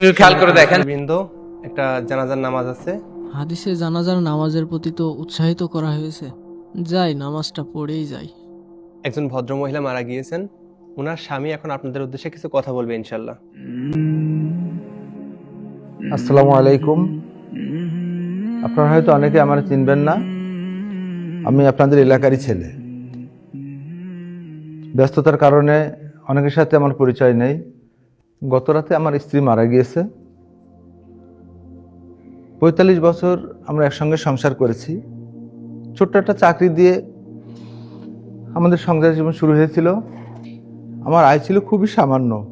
খেয়াল করে দেখেন। বৃন্দ একটা জানাজার নামাজ আছে। হাদিসে জানাজার নামাজের প্রতি তো উৎসাহিত করা হয়েছে। যাই নামাজটা পড়েই যাই। একজন ভদ্র মহিলা মারা গিয়েছেন। ওনার স্বামী এখন আপনাদের উদ্দেশ্যে কিছু কথা বলবে ইনশাল্লাহ আসসালামু আলাইকুম। আপনারা হয়তো অনেকে আমার চিনবেন না। আমি আপনাদের এলাকারই ছেলে। ব্যস্ততার কারণে অনেকের সাথে আমার পরিচয় নেই। গত রাতে আমার স্ত্রী মারা গিয়েছে। পঁয়তাল্লিশ বছর আমরা একসঙ্গে সংসার করেছি। ছোট্ট একটা চাকরি দিয়ে আমাদের সংসার জীবন শুরু হয়েছিল। আমার আয় ছিল খুবই সামান্য।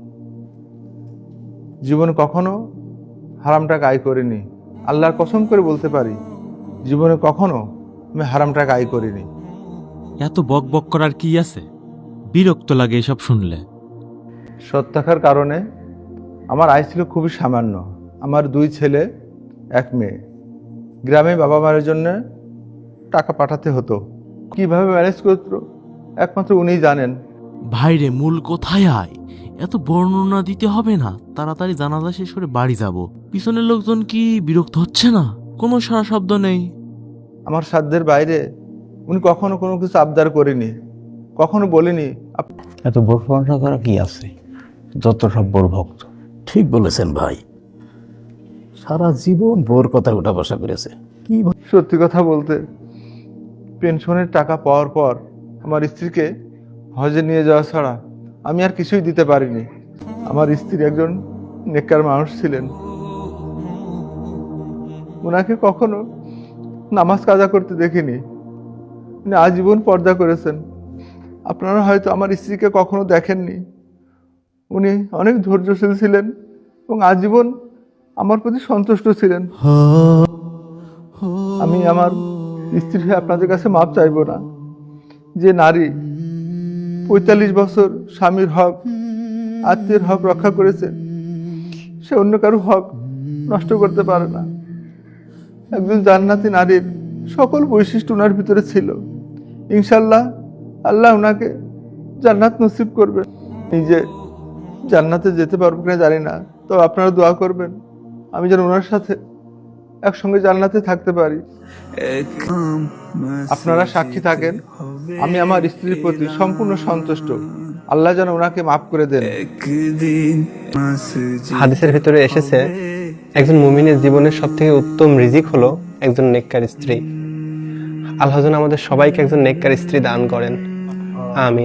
জীবনে কখনো হারাম টাকা আয় করিনি। আল্লাহর কসম করে বলতে পারি জীবনে কখনো আমি হারাম টাকা আয় করিনি। এত বক বক করার কি আছে? বিরক্ত লাগে এসব শুনলে। থাকার কারণে আমার আয় ছিল খুবই সামান্য। আমার দুই ছেলে এক মেয়ে। গ্রামে বাবা মায়ের জন্য টাকা পাঠাতে হতো। কীভাবে ম্যানেজ করতো একমাত্র উনিই জানেন। ভাইরে মূল কোথায় আয়? এত বর্ণনা দিতে হবে না। তাড়াতাড়ি জানাজা শেষ করে বাড়ি যাব। পিছনের লোকজন কি বিরক্ত হচ্ছে না? কোনো সারা শব্দ নেই। আমার সাধ্যের বাইরে উনি কখনো কোনো কিছু আবদার করেনি। কখনো বলেনি আপ- এত বোরফানা করা কি আছে? যত সব ভক্ত ঠিক বলেছেন ভাই। সারা জীবন বোর কথা উঠা বসা করেছে। কি? সত্যি কথা বলতে পেনশনের টাকা পাওয়ার পর আমার স্ত্রীকে হজে নিয়ে যাওয়া ছাড়া আমি আর কিছুই দিতে পারিনি। আমার স্ত্রী একজন নেককার মানুষ ছিলেন। ওনাকে কখনো নামাজ কাজা করতে দেখিনি। উনি আজীবন পর্দা করেছেন। আপনারা হয়তো আমার স্ত্রীকে কখনো দেখেননি। উনি অনেক ধৈর্যশীল ছিলেন এবং আজীবন আমার প্রতি সন্তুষ্ট ছিলেন। আমি আমার স্ত্রী আপনাদের কাছে মাপ চাইব না। যে নারী পঁয়তাল্লিশ বছর স্বামীর হক, আত্মীয়ের হক রক্ষা করেছে, সে অন্য কারও হক নষ্ট করতে পারে না। একজন জান্নাতি নারীর সকল বৈশিষ্ট্য ওনার ভিতরে ছিল। ইনশাল্লাহ আল্লাহ ওনাকে জান্নাত নসিব করবে নিজে জান্নাতে যেতে পারব কিনা জানি না। তো আপনারা দোয়া করবেন, আমি যেন ওনার সাথে একসঙ্গে জান্নাতে থাকতে পারি। আপনারা সাক্ষী থাকেন, আমি আমার স্ত্রীর প্রতি সম্পূর্ণ সন্তুষ্ট। আল্লাহ যেন ওনাকে মাফ করে দেন। হাদিসের ভিতরে এসেছে, একজন মুমিনের জীবনের সব থেকে উত্তম রিজিক হলো একজন নেককার স্ত্রী। আল্লাহ আমাদের সবাইকে একজন নেককার স্ত্রী দান করেন। আমি